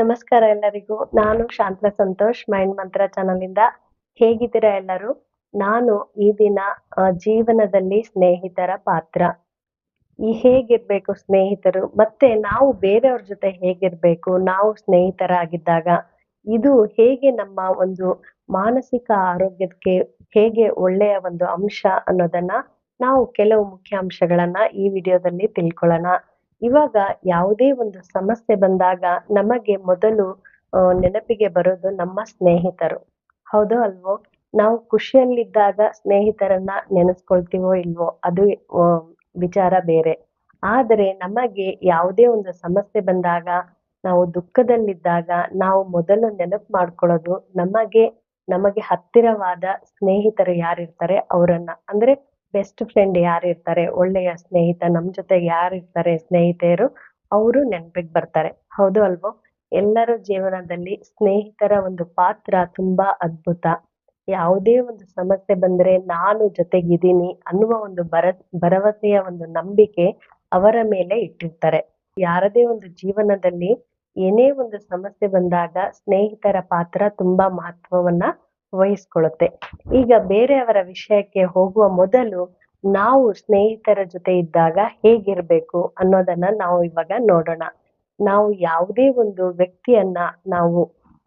ನಮಸ್ಕಾರ ಎಲ್ಲರಿಗೂ. ನಾನು Shanta Santosh mind mantra channel ಇಂದ ಹೇಗಿದ್ದೀರಾ ಎಲ್ಲರೂ? ನಾನು ಈ ದಿನ ಜೀವನದಲ್ಲಿ ಸ್ನೇಹಿತರ ಪಾತ್ರ. ಈ ಹೇಗಿರ್ಬೇಕು ಸ್ನೇಹಿತರು, ಮತ್ತೆ ನಾವು ಬೇರೆಯವ್ರ ಜೊತೆ ಹೇಗಿರ್ಬೇಕು, ನಾವು ಸ್ನೇಹಿತರಾಗಿದ್ದಾಗ ಇದು ಹೇಗೆ ನಮ್ಮ ಒಂದು ಮಾನಸಿಕ ಆರೋಗ್ಯಕ್ಕೆ ಹೇಗೆ ಒಳ್ಳೆಯ ಒಂದು ಅಂಶ ಅನ್ನೋದನ್ನ ನಾವು ಕೆಲವು ಮುಖ್ಯ ಅಂಶಗಳನ್ನ ಈ ವಿಡಿಯೋದಲ್ಲಿ ತಿಳ್ಕೊಳ್ಳೋಣ. ಇವಾಗ ಯಾವುದೇ ಒಂದು ಸಮಸ್ಯೆ ಬಂದಾಗ ನಮಗೆ ಮೊದಲು ನೆನಪಿಗೆ ಬರೋದು ನಮ್ಮ ಸ್ನೇಹಿತರು. ಹೌದೋ ಅಲ್ವೋ? ನಾವು ಖುಷಿಯಲ್ಲಿದ್ದಾಗ ಸ್ನೇಹಿತರನ್ನ ನೆನೆಸ್ಕೊಳ್ತೀವೋ ಇಲ್ವೋ? ಅದು ವಿಚಾರ ಬೇರೆ. ಆದರೆ ನಮಗೆ ಯಾವುದೇ ಒಂದು ಸಮಸ್ಯೆ ಬಂದಾಗ, ನಾವು ದುಃಖದಲ್ಲಿದ್ದಾಗ, ನಾವು ಮೊದಲು ನೆನಪು ಮಾಡ್ಕೊಳ್ಳೋದು ನಮಗೆ ನಮಗೆ ಹತ್ತಿರವಾದ ಸ್ನೇಹಿತರು ಯಾರಿರ್ತಾರೆ? ಅವರನ್ನ. ಅಂದ್ರೆ ಬೆಸ್ಟ್ ಫ್ರೆಂಡ್ ಯಾರು ಇರ್ತಾರೆ, ಒಳ್ಳೆಯ ಸ್ನೇಹಿತ, ನಮ್ ಜೊತೆ ಯಾರಿರ್ತಾರೆ ಸ್ನೇಹಿತೆಯರು, ಅವರು ನೆನಪಿಗೆ ಬರ್ತಾರೆ. ಹೌದು ಅಲ್ವೋ? ಎಲ್ಲರ ಜೀವನದಲ್ಲಿ ಸ್ನೇಹಿತರ ಒಂದು ಪಾತ್ರ ತುಂಬಾ ಅದ್ಭುತ. ಯಾವುದೇ ಒಂದು ಸಮಸ್ಯೆ ಬಂದ್ರೆ ನಾನು ಜೊತೆಗಿದ್ದೀನಿ ಅನ್ನುವ ಒಂದು ಬರ, ಭರವಸೆಯ ಒಂದು ನಂಬಿಕೆ ಅವರ ಮೇಲೆ ಇಟ್ಟಿರ್ತಾರೆ. ಯಾರದೇ ಒಂದು ಜೀವನದಲ್ಲಿ ಏನೇ ಒಂದು ಸಮಸ್ಯೆ ಬಂದಾಗ ಸ್ನೇಹಿತರ ಪಾತ್ರ ತುಂಬಾ ಮಹತ್ವವನ್ನ ವಹಿಸ್ಕೊಳ್ಳುತ್ತೆ. ಈಗ ಬೇರೆಯವರ ವಿಷಯಕ್ಕೆ ಹೋಗುವ ಮೊದಲು ನಾವು ಸ್ನೇಹಿತರ ಜೊತೆ ಇದ್ದಾಗ ಹೇಗಿರ್ಬೇಕು ಅನ್ನೋದನ್ನ ನಾವು ಇವಾಗ ನೋಡೋಣ. ನಾವು ಯಾವುದೇ ಒಂದು ವ್ಯಕ್ತಿಯನ್ನ ನಾವು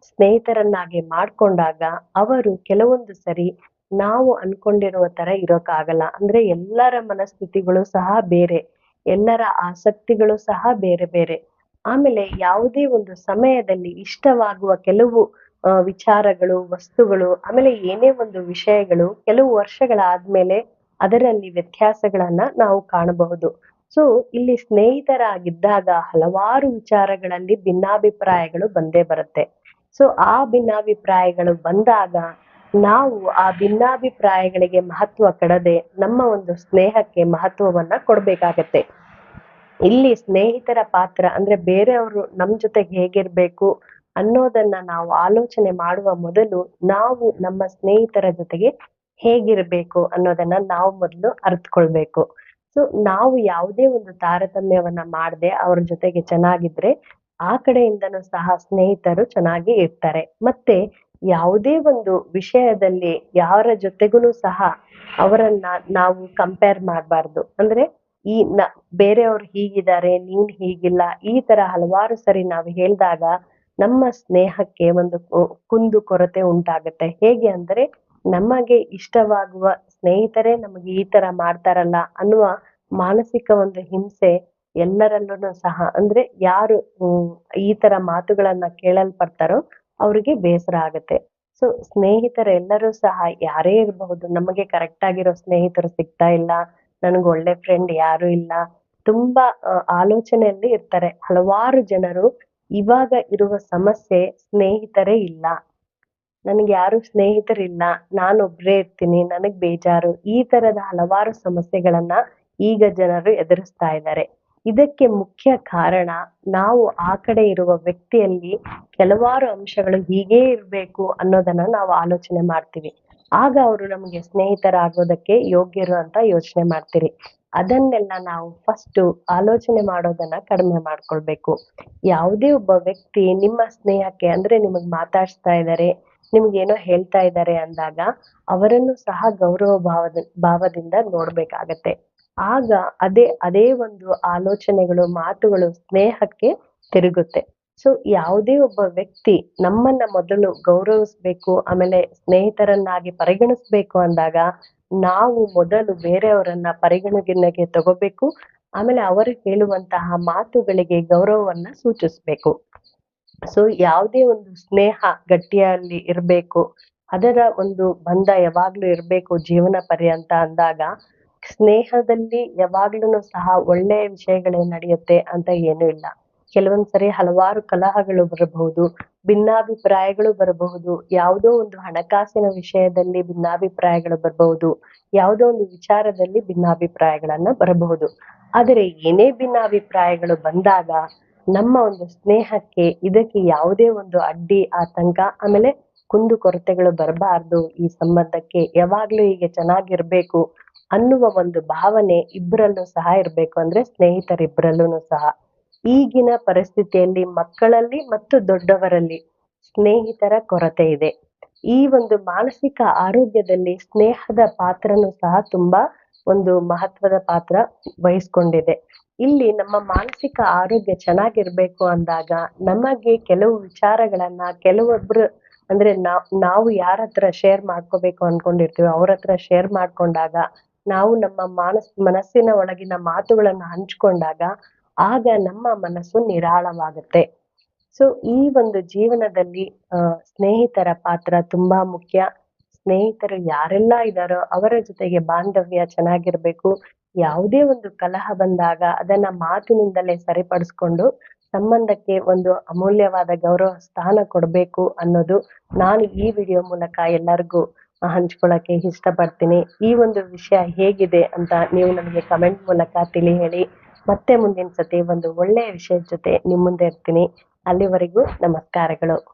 ಸ್ನೇಹಿತರನ್ನಾಗಿ ಮಾಡ್ಕೊಂಡಾಗ ಅವರು ಕೆಲವೊಂದು ಸರಿ ನಾವು ಅನ್ಕೊಂಡಿರುವ ತರ ಇರೋಕ್ಕಾಗಲ್ಲ ಅಂದ್ರೆ ಎಲ್ಲರ ಮನಸ್ಥಿತಿಗಳು ಸಹ ಬೇರೆ, ಎಲ್ಲರ ಆಸಕ್ತಿಗಳು ಸಹ ಬೇರೆ ಬೇರೆ. ಆಮೇಲೆ ಯಾವುದೇ ಒಂದು ಸಮಯದಲ್ಲಿ ಇಷ್ಟವಾಗುವ ಕೆಲವು ವಿಚಾರಗಳು, ವಸ್ತುಗಳು, ಆಮೇಲೆ ಏನೇ ಒಂದು ವಿಷಯಗಳು ಕೆಲವು ವರ್ಷಗಳಾದ್ಮೇಲೆ ಅದರಲ್ಲಿ ವ್ಯತ್ಯಾಸಗಳನ್ನ ನಾವು ಕಾಣಬಹುದು. ಸೊ ಇಲ್ಲಿ ಸ್ನೇಹಿತರಾಗಿದ್ದಾಗ ಹಲವಾರು ವಿಚಾರಗಳಲ್ಲಿ ಭಿನ್ನಾಭಿಪ್ರಾಯಗಳು ಬಂದೇ ಬರುತ್ತೆ. ಸೊ ಆ ಭಿನ್ನಾಭಿಪ್ರಾಯಗಳು ಬಂದಾಗ ನಾವು ಆ ಭಿನ್ನಾಭಿಪ್ರಾಯಗಳಿಗೆ ಮಹತ್ವ ಕೊಡದೆ ನಮ್ಮ ಒಂದು ಸ್ನೇಹಕ್ಕೆ ಮಹತ್ವವನ್ನ ಕೊಡ್ಬೇಕಾಗತ್ತೆ. ಇಲ್ಲಿ ಸ್ನೇಹಿತರ ಪಾತ್ರ ಅಂದ್ರೆ ಬೇರೆಯವರು ನಮ್ ಜೊತೆಗೆ ಹೇಗಿರ್ಬೇಕು ಅನ್ನೋದನ್ನ ನಾವು ಆಲೋಚನೆ ಮಾಡುವ ಮೊದಲು ನಾವು ನಮ್ಮ ಸ್ನೇಹಿತರ ಜೊತೆಗೆ ಹೇಗಿರ್ಬೇಕು ಅನ್ನೋದನ್ನ ನಾವು ಮೊದಲು ಅರ್ತ್ಕೊಳ್ಬೇಕು. ಸೊ ನಾವು ಯಾವುದೇ ಒಂದು ತಾರತಮ್ಯವನ್ನ ಮಾಡದೆ ಅವ್ರ ಜೊತೆಗೆ ಚೆನ್ನಾಗಿದ್ರೆ ಆ ಕಡೆಯಿಂದನೂ ಸಹ ಸ್ನೇಹಿತರು ಚೆನ್ನಾಗಿ ಇರ್ತಾರೆ. ಮತ್ತೆ ಯಾವುದೇ ಒಂದು ವಿಷಯದಲ್ಲಿ ಯಾರ ಜೊತೆಗೂ ಸಹ ಅವರನ್ನ ನಾವು ಕಂಪೇರ್ ಮಾಡಬಾರ್ದು. ಅಂದ್ರೆ ಈ ನ, ಬೇರೆಯವ್ರು ಹೀಗಿದ್ದಾರೆ, ನೀನ್ ಹೀಗಿಲ್ಲ, ಈ ತರ ಹಲವಾರು ಸರಿ ನಾವು ಹೇಳಿದಾಗ ನಮ್ಮ ಸ್ನೇಹಕ್ಕೆ ಒಂದು ಕುಂದು ಕೊರತೆ ಉಂಟಾಗುತ್ತೆ. ಹೇಗೆ ಅಂದ್ರೆ ನಮಗೆ ಇಷ್ಟವಾಗುವ ಸ್ನೇಹಿತರೇ ನಮಗೆ ಈ ತರ ಮಾಡ್ತಾರಲ್ಲ ಅನ್ನುವ ಮಾನಸಿಕ ಒಂದು ಹಿಂಸೆ ಎಲ್ಲರಲ್ಲೂ ಸಹ. ಅಂದ್ರೆ ಯಾರು ಈ ತರ ಮಾತುಗಳನ್ನ ಕೇಳಲ್ಪಡ್ತಾರೋ ಅವ್ರಿಗೆ ಬೇಸರ ಆಗುತ್ತೆ. ಸೊ, ಸ್ನೇಹಿತರೆಲ್ಲರೂ ಸಹ ಯಾರೇ ಇರಬಹುದು, ನಮಗೆ ಕರೆಕ್ಟ್ ಆಗಿರೋ ಸ್ನೇಹಿತರು ಸಿಗ್ತಾ ಇಲ್ಲ, ನನಗೆ ಒಳ್ಳೆ ಫ್ರೆಂಡ್ ಯಾರು ಇಲ್ಲ, ತುಂಬಾ ಆಲೋಚನೆಯಲ್ಲಿ ಇರ್ತಾರೆ. ಹಲವಾರು ಜನರು ಇವಾಗ ಇರುವ ಸಮಸ್ಯೆ ಸ್ನೇಹಿತರೇ ಇಲ್ಲ. ನನಗೆ ಯಾರು ಸ್ನೇಹಿತರಿಲ್ಲ. ನಾನೊಬ್ರೇ ಇರ್ತೀನಿ. ನನಗೆ ಬೇಜಾರು. ಈ ತರದ ಹಲವಾರು ಸಮಸ್ಯೆಗಳನ್ನ ಈಗ ಜನರು ಎದುರಿಸ್ತಾ ಇದ್ದಾರೆ. ಇದಕ್ಕೆ ಮುಖ್ಯ ಕಾರಣ ನಾವು ಆ ಕಡೆ ಇರುವ ವ್ಯಕ್ತಿಯಲ್ಲಿ ಕೆಲವಾರು ಅಂಶಗಳು ಹೀಗೇ ಇರ್ಬೇಕು ಅನ್ನೋದನ್ನ ನಾವು ಆಲೋಚನೆ ಮಾಡ್ತೀವಿ. ಆಗ ಅವರು ನಮಗೆ ಸ್ನೇಹಿತರಾಗೋದಕ್ಕೆ ಯೋಗ್ಯರು ಅಂತ ಯೋಚನೆ ಮಾಡ್ತೀರಿ. ಅದನ್ನೆಲ್ಲ ನಾವು ಫಸ್ಟ್ ಆಲೋಚನೆ ಮಾಡೋದನ್ನ ಕಡಿಮೆ ಮಾಡ್ಕೊಳ್ಬೇಕು. ಯಾವುದೇ ಒಬ್ಬ ವ್ಯಕ್ತಿ ನಿಮ್ಮ ಸ್ನೇಹಕ್ಕೆ ಅಂದ್ರೆ ನಿಮಗ್ ಮಾತಾಡ್ಸ್ತಾ ಇದ್ದಾರೆ ನಿಮ್ಗೇನೋ ಹೇಳ್ತಾ ಇದ್ದಾರೆ ಅಂದಾಗ ಅವರನ್ನು ಸಹ ಗೌರವ ಭಾವದ, ಭಾವದಿಂದ ನೋಡ್ಬೇಕಾಗತ್ತೆ. ಆಗ ಅದೇ ಅದೇ ಒಂದು ಆಲೋಚನೆಗಳು, ಮಾತುಗಳು ಸ್ನೇಹಕ್ಕೆ ತಿರುಗುತ್ತೆ. ಸೊ ಯಾವುದೇ ಒಬ್ಬ ವ್ಯಕ್ತಿ ನಮ್ಮನ್ನ ಮೊದಲು ಗೌರವಿಸ್ಬೇಕು, ಆಮೇಲೆ ಸ್ನೇಹಿತರನ್ನಾಗಿ ಪರಿಗಣಿಸ್ಬೇಕು ಅಂದಾಗ ನಾವು ಮೊದಲು ಬೇರೆಯವರನ್ನ ಪರಿಗಣನೆಗೆ ತಗೋಬೇಕು, ಆಮೇಲೆ ಅವರು ಹೇಳುವಂತಹ ಮಾತುಗಳಿಗೆ ಗೌರವವನ್ನ ಸೂಚಿಸ್ಬೇಕು. ಸೊ ಯಾವುದೇ ಒಂದು ಸ್ನೇಹ ಗಟ್ಟಿಯಲ್ಲಿ ಇರಬೇಕು, ಅದರ ಒಂದು ಬಂಧ ಯಾವಾಗ್ಲೂ ಇರಬೇಕು ಜೀವನ ಪರ್ಯಂತ ಅಂದಾಗ, ಸ್ನೇಹದಲ್ಲಿ ಯಾವಾಗ್ಲೂ ಸಹ ಒಳ್ಳೆಯ ವಿಷಯಗಳೇ ನಡೆಯುತ್ತೆ ಅಂತ ಏನೂ ಇಲ್ಲ. ಕೆಲವೊಂದ್ಸರಿ ಹಲವಾರು ಕಲಹಗಳು ಬರಬಹುದು, ಭಿನ್ನಾಭಿಪ್ರಾಯಗಳು ಬರಬಹುದು. ಯಾವುದೋ ಒಂದು ಹಣಕಾಸಿನ ವಿಷಯದಲ್ಲಿ ಭಿನ್ನಾಭಿಪ್ರಾಯಗಳು ಬರಬಹುದು, ಯಾವುದೋ ಒಂದು ವಿಚಾರದಲ್ಲಿ ಭಿನ್ನಾಭಿಪ್ರಾಯಗಳನ್ನ ಬರಬಹುದು. ಆದರೆ ಏನೇ ಭಿನ್ನಾಭಿಪ್ರಾಯಗಳು ಬಂದಾಗ ನಮ್ಮ ಒಂದು ಸ್ನೇಹಕ್ಕೆ ಇದಕ್ಕೆ ಯಾವುದೇ ಒಂದು ಅಡ್ಡಿ, ಆತಂಕ, ಆಮೇಲೆ ಕುಂದು ಕೊರತೆಗಳು ಬರಬಾರ್ದು. ಈ ಸಂಬಂಧಕ್ಕೆ ಯಾವಾಗ್ಲೂ ಹೀಗೆ ಚೆನ್ನಾಗಿರ್ಬೇಕು ಅನ್ನುವ ಒಂದು ಭಾವನೆ ಇಬ್ಬರಲ್ಲೂ ಸಹ ಇರ್ಬೇಕು. ಅಂದ್ರೆ ಸ್ನೇಹಿತರಿಬ್ಬರಲ್ಲೂ ಸಹ. ಈಗಿನ ಪರಿಸ್ಥಿತಿಯಲ್ಲಿ ಮಕ್ಕಳಲ್ಲಿ ಮತ್ತು ದೊಡ್ಡವರಲ್ಲಿ ಸ್ನೇಹಿತರ ಕೊರತೆ ಇದೆ. ಈ ಒಂದು ಮಾನಸಿಕ ಆರೋಗ್ಯದಲ್ಲಿ ಸ್ನೇಹದ ಪಾತ್ರನು ಸಹ ತುಂಬಾ ಒಂದು ಮಹತ್ವದ ಪಾತ್ರ ವಹಿಸ್ಕೊಂಡಿದೆ. ಇಲ್ಲಿ ನಮ್ಮ ಮಾನಸಿಕ ಆರೋಗ್ಯ ಚೆನ್ನಾಗಿರ್ಬೇಕು ಅಂದಾಗ ನಮಗೆ ಕೆಲವು ವಿಚಾರಗಳನ್ನ ಕೆಲವೊಬ್ರು ಅಂದ್ರೆ ನಾವ್ ನಾವು ಯಾರ ಹತ್ರ ಶೇರ್ ಮಾಡ್ಕೋಬೇಕು ಅನ್ಕೊಂಡಿರ್ತೀವಿ ಅವ್ರ ಹತ್ರ ಶೇರ್ ಮಾಡ್ಕೊಂಡಾಗ ನಾವು ನಮ್ಮ ಮಾನಸ್, ಮನಸ್ಸಿನ ಒಳಗಿನ ಮಾತುಗಳನ್ನ ಹಂಚ್ಕೊಂಡಾಗ ಆಗ ನಮ್ಮ ಮನಸ್ಸು ನಿರಾಳವಾಗುತ್ತೆ. ಸೊ ಈ ಒಂದು ಜೀವನದಲ್ಲಿ ಸ್ನೇಹಿತರ ಪಾತ್ರ ತುಂಬಾ ಮುಖ್ಯ. ಸ್ನೇಹಿತರು ಯಾರೆಲ್ಲ ಇದ್ದಾರೋ ಅವರ ಜೊತೆಗೆ ಬಾಂಧವ್ಯ ಚೆನ್ನಾಗಿರ್ಬೇಕು. ಯಾವುದೇ ಒಂದು ಕಲಹ ಬಂದಾಗ ಅದನ್ನ ಮಾತಿನಿಂದಲೇ ಸರಿಪಡಿಸ್ಕೊಂಡು ಸಂಬಂಧಕ್ಕೆ ಒಂದು ಅಮೂಲ್ಯವಾದ ಗೌರವ ಸ್ಥಾನ ಕೊಡಬೇಕು ಅನ್ನೋದು ನಾನು ಈ ವಿಡಿಯೋ ಮೂಲಕ ಎಲ್ಲರಿಗೂ ಇಷ್ಟ ಇಷ್ಟಪಡ್ತೀನಿ. ಈ ಒಂದು ವಿಷಯ ಹೇಗಿದೆ ಅಂತ ನೀವು ನನಗೆ ಕಮೆಂಟ್ ಮೂಲಕ ತಿಳಿ ಹೇಳಿ ಮತ್ತೆ ಮುಂದಿನ ಸತಿ ಒಂದು ಒಳ್ಳೆಯ ವಿಷಯದ ಜೊತೆ ನಿಮ್ಮ ಮುಂದೆ ಇರ್ತೀನಿ. ಅಲ್ಲಿವರೆಗೂ ನಮಸ್ಕಾರಗಳು.